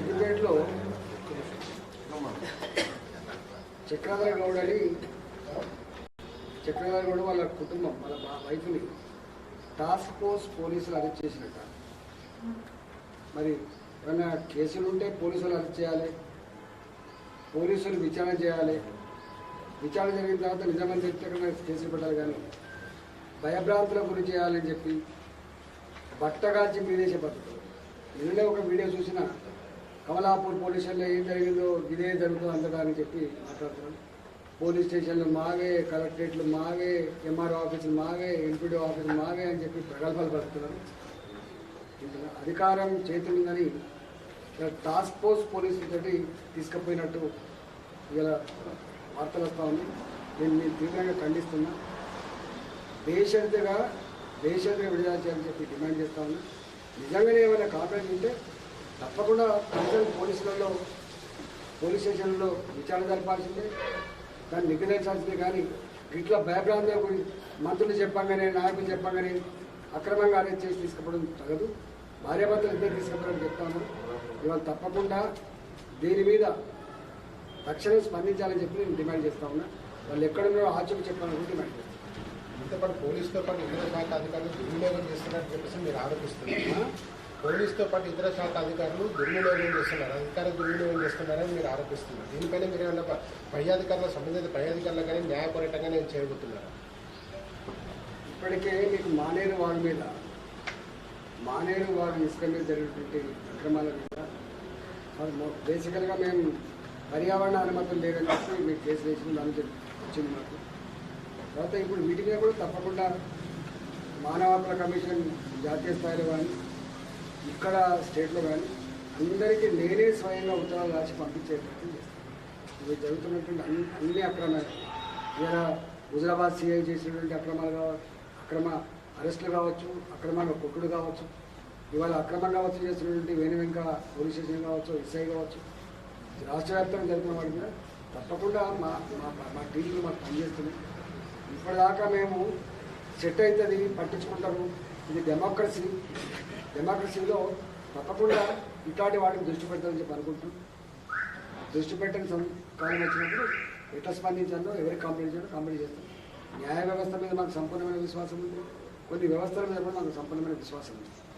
సిద్దిపేటలో చక్రధర గౌడ్ అని చక్రధర గౌడ్ వాళ్ళ కుటుంబం వాళ్ళ బా- వైఫ్ని టాస్క్ ఫోర్స్ పోలీసులు అరెస్ట్ చేసినట్ట మరి ఏమైనా కేసులు ఉంటే పోలీసులు అరెస్ట్ చేయాలి పోలీసులు విచారణ చేయాలి. విచారణ జరిగిన తర్వాత నిజమని చెప్తే కేసులు పెట్టాలి కానీ భయభ్రాంతుల గురి చేయాలని చెప్పి బట్టగాల్చి మీదేసే పద్ధతులు నిన్ననే ఒక వీడియో చూసిన కమలాపూర్ పోలీస్ స్టేషన్లో ఏం జరిగిందో ఇదే జరుగుతుందో అంతటా అని చెప్పి మాట్లాడుతున్నాను పోలీస్ స్టేషన్లు మావే కలెక్టరేట్లు మావే ఎంఆర్ఓ ఆఫీసులు మావే ఎంపీడీ ఆఫీసులు మావే అని చెప్పి ప్రగల్భాలు పడుతున్నారు అధికారం చేతుందని టాస్క్ ఫోర్స్ పోలీసులతోటి తీసుకుపోయినట్టు ఇలా వార్తలు వస్తూ ఉంది నేను నేను తీవ్రంగా ఖండిస్తున్నా. దేశంతగా దేశంతగా విడుదల చేయాలని చెప్పి డిమాండ్ చేస్తా ఉన్నా. నిజంగానే ఏమైనా కాంప్లైంట్ ఉంటే తప్పకుండా కన్సర్న్ పోలీసులలో పోలీస్ స్టేషన్లో విచారణ జరపాల్సిందే. దాన్ని నిగ్రహించాల్సిందే కానీ ఇట్లా భయభ్రాంతుల గురించి మంత్రులు చెప్పంగానే నాయకులు చెప్పంగానే అక్రమంగా అరెస్ట్ చేసి తీసుకుపోవడం తగదు. భార్యాభర్తలు ఇద్దరు తీసుకుపోవడం చెప్తాము ఇవాళ తప్పకుండా దీని మీద తక్షణం స్పందించాలని చెప్పి నేను డిమాండ్ చేస్తా ఉన్నా. వాళ్ళు ఎక్కడున్నారో ఆచూకు చెప్పాలని డిమాండ్ చేస్తాను దీంతో పాటు పోలీసుతో పాటు ఇతర శాఖ అధికారులు దుర్వినియోగం చేస్తున్నారని చెప్పేసి మీరు ఆరోపిస్తున్నారు. పోలీసుతో పాటు ఇతర శాఖ అధికారులు దుర్వినియోగం చేస్తున్నారు? అధికార దుర్వినియోగం చేస్తున్నారని మీరు ఆరోపిస్తున్నారు. దీనిపైన మీరు ఏమన్నా పై అధికారుల సంబంధిత పై అధికారులు కానీ న్యాయపూరితంగా నేను చేయబోతున్నారు? ఇప్పటికే మీకు మానేరు వారి మీద మానేరు వారి ఇసుక మీద జరిగినటువంటి అక్రమాల మీద బేసికల్గా మేము పర్యావరణ అనుమతులు లేదని చెప్పి మీకు కేసు వేసిన దాని వచ్చింది మాకు. తర్వాత ఇప్పుడు వీటి మీద కూడా తప్పకుండా మానవ హక్కుల కమిషన్ జాతీయ స్థాయిలో కానీ ఇక్కడ స్టేట్లో కానీ అందరికీ నేనే స్వయంగా ఉత్తరాలు రాసి పంపించే ప్రయత్నం చేస్తాను. ఇవి జరుగుతున్నటువంటి అన్ని అన్ని అక్రమాలు. ఇలా హుజరాబాద్ సిఐ చేసినటువంటి అక్రమాలు కావచ్చు అక్రమ అరెస్టులు కావచ్చు అక్రమంగా కొట్టుడు కావచ్చు ఇవాళ అక్రమంగా వచ్చి చేసినటువంటి వేణు వెంక పోలీస్ స్టేషన్ కావచ్చు ఎస్ఐ కావచ్చు రాష్ట్ర వ్యాప్తంగా జరుగుతున్న వాటి మీద తప్పకుండా మా మా మా టీంలు మాకు పనిచేస్తున్నాయి. ఇప్పటిదాకా మేము సెట్ అవుతుంది పట్టించుకుంటాము ఇది డెమోక్రసీ డెమోక్రసీలో తప్పకుండా ఇట్లాంటి వాటికి దృష్టి పెడతామని చెప్పి అనుకుంటున్నాం. దృష్టి పెట్టని సం- కాలం వచ్చినప్పుడు ఎట్లా స్పందించాలో ఎవరికి కంప్లైంట్ చేయాలో కంప్లైంట్ చేస్తాం. న్యాయ వ్యవస్థ మీద మాకు సంపూర్ణమైన విశ్వాసం ఉంది. కొన్ని వ్యవస్థల మీద కూడా మాకు సంపూర్ణమైన విశ్వాసం ఉంది.